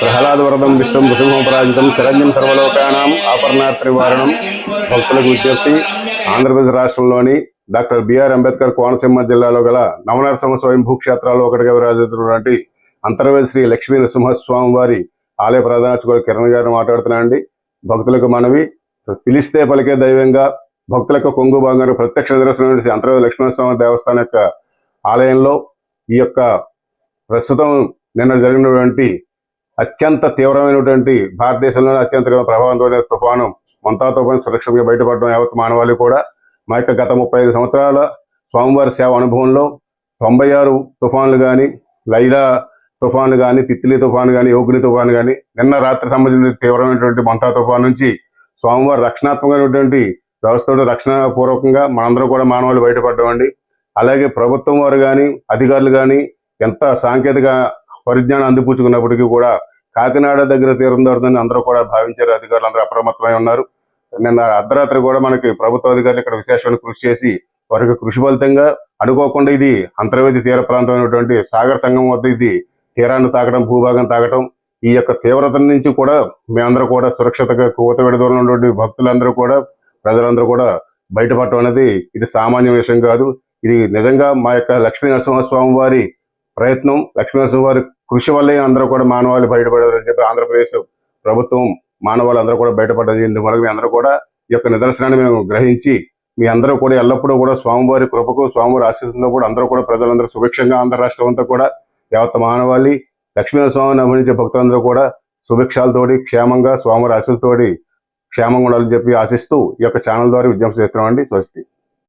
ప్రహ్లాదవరదం విష్ణుం నృసింహపరాజితం శరణ్యం సర్వలోకానాం ఆపర్ణాత్రివారణం భక్తులకు విజ్ఞప్తి ఆంధ్రప్రదేశ్ రాష్ట్రంలోని డాక్టర్ బిఆర్ అంబేద్కర్ కోనసీమ జిల్లాలో గల నవనరసింహ స్వయం భూక్షేత్రాల్లో ఒకటిగా విరాజిస్తున్నటువంటి అంతర్వేది శ్రీ లక్ష్మీ నరసింహస్వామి వారి ఆలయ ప్రధానార్చకుడు కిరణ్ గారిని మాట్లాడుతున్నానండి భక్తులకు మనవి పిలిస్తే పలికే దైవంగా భక్తులకు కొంగు బంగారు ప్రత్యక్ష నిదర్శనం అంతర్వేది లక్ష్మీనరసింహ దేవస్థానం యొక్క ఆలయంలో ఈ యొక్క ప్రస్తుతం నిన్న జరిగినటువంటి అత్యంత తీవ్రమైనటువంటి భారతదేశంలోనే అత్యంత ప్రభావంతమైన తుఫాను మొంతా తుఫాను సురక్షితంగా బయటపడడం యావత్ మానవాళి కూడా. మా యొక్క గత ముప్పై ఐదు సంవత్సరాల స్వామివారి సేవ అనుభవంలో తొంభై ఆరు తుఫాన్లు కానీ లైలా తుఫాను కానీ తిత్లీ తుఫాను కానీ యోగిని తుఫాను కానీ నిన్న రాత్రి సంబంధించిన తీవ్రమైనటువంటి మొంతా తుఫాను నుంచి స్వామివారి రక్షణాత్మకమైనటువంటి వ్యవస్థతో రక్షణ పూర్వకంగా మనందరం కూడా మానవాళి బయటపడ్డామండి. అలాగే ప్రభుత్వం వారు కానీ అధికారులు కానీ ఎంత సాంకేతిక పరిజ్ఞానం అందిపుచ్చుకున్నప్పటికీ కూడా కాకినాడ దగ్గర తీరం దొరుకుతుందని అందరూ కూడా భావించారు. అధికారులు అందరూ అప్రమత్తమై ఉన్నారు. నిన్న అర్ధరాత్రి కూడా మనకి ప్రభుత్వ అధికారులు ఇక్కడ విశేషమైన కృషి చేసి వారికి కృషి ఫలితంగా అనుకోకుండా ఇది అంతర్వేది తీర ప్రాంతమైనటువంటి సాగర్ సంఘం వద్ద ఇది తీరాన్ని తాకడం భూభాగం తాకడం ఈ యొక్క తీవ్రత నుంచి కూడా మేమందరూ కూడా సురక్షితంగా కోత దూరంలో ఉన్నటువంటి భక్తులందరూ కూడా ప్రజలందరూ కూడా బయటపడటం అనేది ఇది సామాన్య విషయం కాదు. ఇది నిజంగా మా యొక్క లక్ష్మీ నరసింహస్వామి వారి ప్రయత్నం. లక్ష్మీ వారి కృషి వల్లే అందరూ కూడా మానవాళి బయటపడారని చెప్పి ఆంధ్రప్రదేశ్ ప్రభుత్వం మానవాళి అందరూ కూడా బయటపడ్డది ఇందువల్ల మీ అందరూ కూడా ఈ యొక్క నిదర్శనాన్ని మేము గ్రహించి మీ అందరూ కూడా ఎల్లప్పుడూ కూడా స్వామివారి కృపకు స్వామివారి ఆశీస్సులతో కూడా అందరూ కూడా ప్రజలందరూ సుభిక్షంగా ఆంధ్ర రాష్ట్రం అంతా కూడా యావత్ మానవాళి లక్ష్మీ స్వామిని భక్తులందరూ కూడా సుభిక్షాలతోటి క్షేమంగా స్వామివారి ఆశలతోటి క్షేమంగా ఉండాలని చెప్పి ఆశిస్తూ ఈ యొక్క ఛానల్ ద్వారా విజ్ఞప్తి చేస్తున్నామండి స్వస్తి.